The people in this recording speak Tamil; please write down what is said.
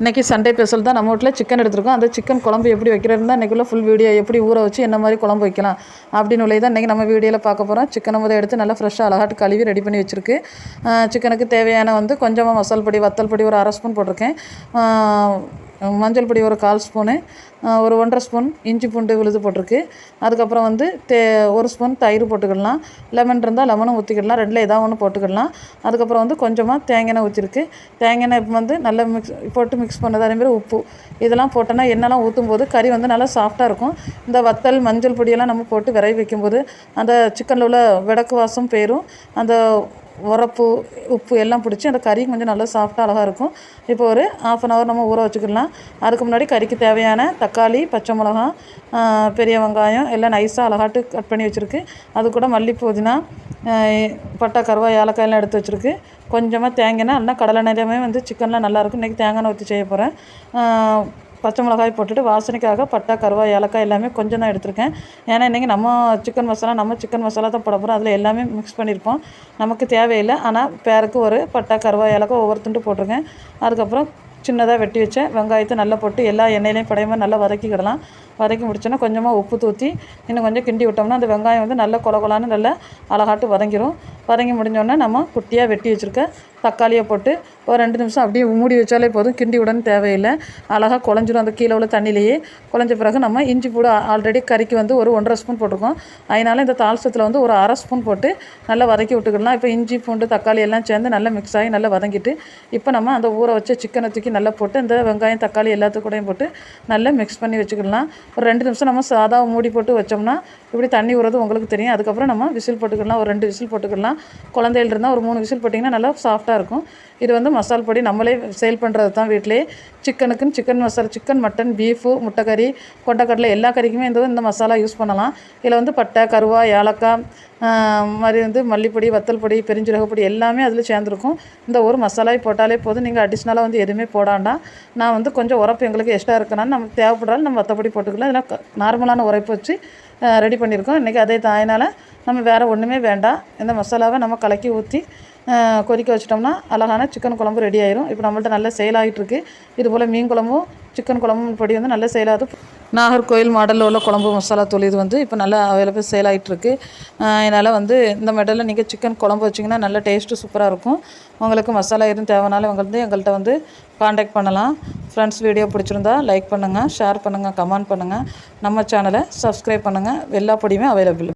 இன்றைக்கி சண்டே ஸ்பெஷல் தான். நம்ம வீட்டில் சிக்கன் எடுத்திருக்கோம். அந்த சிக்கன் குழம்பு எப்படி வைக்கிறதுனா இன்றைக்குள்ள ஃபுல் வீடியோ எப்படி ஊற வச்சு என்ன மாதிரி குழம்பு வைக்கலாம் அப்படின்னு உள்ளே தான் இன்றைக்கி நம்ம வீடியோவில் பார்க்க போகிறோம் சிக்கனை முதல் எடுத்து நல்லா ஃப்ரெஷ்ஷாக அழகாட்டு கழுவி ரெடி பண்ணி வச்சுருக்கு. சிக்கனுக்கு தேவையான வந்து கொஞ்சமாக மசால் பொடி வத்தல் பொடி ஒரு அரை ஸ்பூன் போட்டிருக்கேன். மஞ்சள் பொடி ஒரு கால் ஸ்பூனு ஒரு ஒன்றரை ஸ்பூன் இஞ்சி பூண்டு விழுது போட்டிருக்கு. அதுக்கப்புறம் வந்து தே ஒரு ஸ்பூன் தயிர் போட்டுக்கிடலாம் லெமன் இருந்தால் லெமனும் ஊற்றிக்கிடலாம் ரெண்டில் ஏதாவது ஒன்று போட்டுக்கிடலாம் அதுக்கப்புறம் வந்து கொஞ்சமாக தேங்காய் எண்ணெய் ஊற்றிருக்கு தேங்காய் எண்ணெய் இப்போ வந்து நல்லா மிக்ஸ் போட்டு மிக்ஸ் பண்ணது அதேமாதிரி உப்பு. இதெல்லாம் போட்டோன்னா எண்ணெய்லாம் ஊற்றும் போது கறி வந்து நல்லா சாஃப்டாக இருக்கும். இந்த வத்தல் மஞ்சள் பொடியெல்லாம் நம்ம போட்டு விரைவி வைக்கும்போது அந்த சிக்கனில் உள்ள விடக்கு வாசம் போயிடும் அந்த உரப்பு உப்பு எல்லாம் பிடிச்சி அந்த கறி கொஞ்சம் நல்லா சாஃப்டாக அழகாக இருக்கும். இப்போ ஒரு ஆஃப் அன் ஹவர் நம்ம ஊற வச்சுக்கலாம். அதுக்கு முன்னாடி கறிக்கு தேவையான தக்காளி பச்சை மிளகா பெரிய வெங்காயம் எல்லாம் நைஸாக அழகாட்டு கட் பண்ணி வச்சுருக்கு. அது கூட மல்லி புதினா பட்டை கருவா ஏலக்காயெல்லாம் எடுத்து வச்சுருக்கு. கொஞ்சமாக தேங்காய்னா நல்லா கடலை நிறையமே வந்து சிக்கன்லாம் நல்லாயிருக்கும் இன்றைக்கி தேங்காய் ஊற்றி செய்ய போகிறேன் பச்சை மிளகாய் போட்டுட்டு வாசனைக்காக பட்டா கருவா ஏலக்காய் எல்லாமே கொஞ்சம் தான் எடுத்திருக்கேன். ஏன்னா இன்றைக்கி நம்ம சிக்கன் மசாலா நம்ம சிக்கன் மசாலா தான் போட போகிறோம் அதில் எல்லாமே மிக்ஸ் பண்ணியிருப்போம் நமக்கு தேவையில்லை. ஆனால் பேருக்கு ஒரு பட்டா கருவா ஏலக்காய் ஒவ்வொரு துண்டு போட்டிருக்கேன். அதுக்கப்புறம் சின்னதாக வெட்டி வச்சேன். வெங்காயத்தை நல்லா போட்டு எல்லா எண்ணெயிலையும் படையமாக நல்லா வதக்கிக்கிடலாம் வதக்கி முடிச்சோன்னா கொஞ்சமாக உப்பு தூற்றி இன்னும் கொஞ்சம் கிண்டி விட்டோம்னா அந்த வெங்காயம் வந்து நல்லா கொல கொலான்னு நல்லா அழகாட்டு வதங்கிடும் வதங்கி முடிஞ்சோடனே நம்ம குட்டியாக வெட்டி வச்சுருக்க தக்காளியை போட்டு ஒரு ரெண்டு நிமிஷம் அப்படியே மூடி வச்சாலே போதும். கிண்டி உடனே தேவையில்லை. அழகாக குழஞ்சிடும் அந்த கீழே உள்ள தண்ணியிலேயே. குழஞ்ச பிறகு நம்ம இஞ்சி பூடு ஆல்ரெடி கறிக்கு வந்து ஒரு ஒன்றரை ஸ்பூன் போட்டிருக்கோம். அதனால இந்த தால்சத்தில் வந்து ஒரு அரை ஸ்பூன் போட்டு நல்லா வதக்கி விட்டுக்கலாம். இப்போ இஞ்சி பூண்டு தக்காளி எல்லாம் சேர்ந்து நல்லா மிக்ஸ் ஆகி நல்லா வதங்கிட்டு இப்போ நம்ம அந்த ஊற வச்ச சிக்கனை தூக்கி நல்லா போட்டு இந்த வெங்காயம் தக்காளி எல்லாத்துக்கூடையும் போட்டு நல்லா மிக்ஸ் பண்ணி வச்சுக்கலாம். ஒரு ரெண்டு நிமிஷம் நம்ம சாதா மூடி போட்டு வச்சோம்னா இப்படி தண்ணி ஊறது உங்களுக்கு தெரியும். அதுக்கப்புறம் நம்ம விசில் போட்டுக்கலாம். ஒரு ரெண்டு விசில் போட்டுக்கலாம். குழந்தைகள் இருந்தால் ஒரு மூணு விசில் போட்டிங்கன்னா நல்லா சாஃப்டாக இருக்கும். இது வந்து மசால் பொடி நம்மளே சேல் பண்ணுறது தான் வீட்டிலே சிக்கனுக்குன்னு chicken masala chicken mutton beef முட்டைக்கறி கொட்டைக்கடலை எல்லா கறிக்குமே இந்த இந்த மசாலா யூஸ் பண்ணலாம். இதில் வந்து பட்டை கருவா ஏலக்காய் மாதிரி வந்து மல்லிப்பொடி வத்தல் பொடி பெருஞ்சீரக பொடி எல்லாமே அதில் சேர்ந்துருக்கும். இந்த ஒரு மசாலாவை போட்டாலே போதும். நீங்கள் அடிஷ்னலாக வந்து எதுவுமே போடாண்டா நான் வந்து கொஞ்சம் உரப்பு எங்களுக்கு எக்ஸ்ட்ரா இருக்கனால நமக்கு தேவைப்படுறாலும் நம்ம வத்தப்பொடி போட்டுக்கலாம். இதெல்லாம் நார்மலான உரைப்பு வச்சு ரெடி பண்ணியிருக்கோம். இன்றைக்கி அதே தாயினால் நம்ம வேறு ஒன்றுமே வேண்டாம். இந்த மசாலாவை நம்ம கலக்கி ஊற்றி கொதிக்க வச்சிட்டோம்னா அழகான சிக்கன் குழம்பு ரெடி ஆயிரும். இப்போ நம்மள்ட்ட நல்ல சேல் ஆகிட்டுருக்கு இது போல் மீன் குழம்பும் சிக்கன் குழம்பும் பொடி வந்து நல்ல சேலாகுது நாகர்கோயில் மாடலில் உள்ள குழம்பு மசாலா தூள் இது வந்து இப்போ நல்லா அவைலபிள் சேல் ஆகிட்டுருக்கு அதனால் வந்து இந்த மெடலில் நீங்கள் சிக்கன் குழம்பு வச்சிங்கன்னா நல்ல டேஸ்ட்டு சூப்பராக இருக்கும். உங்களுக்கு மசாலா எதுவும் தேவைனாலும் உங்க வந்து எங்கள்கிட்ட வந்து காண்டாக்ட் பண்ணலாம். ஃப்ரெண்ட்ஸ் வீடியோ பிடிச்சிருந்தா லைக் பண்ணுங்கள் ஷேர் பண்ணுங்கள் கமெண்ட் பண்ணுங்கள் நம்ம சேனலை சப்ஸ்கிரைப் பண்ணுங்கள் எல்லா பொடியுமே அவைலபிள்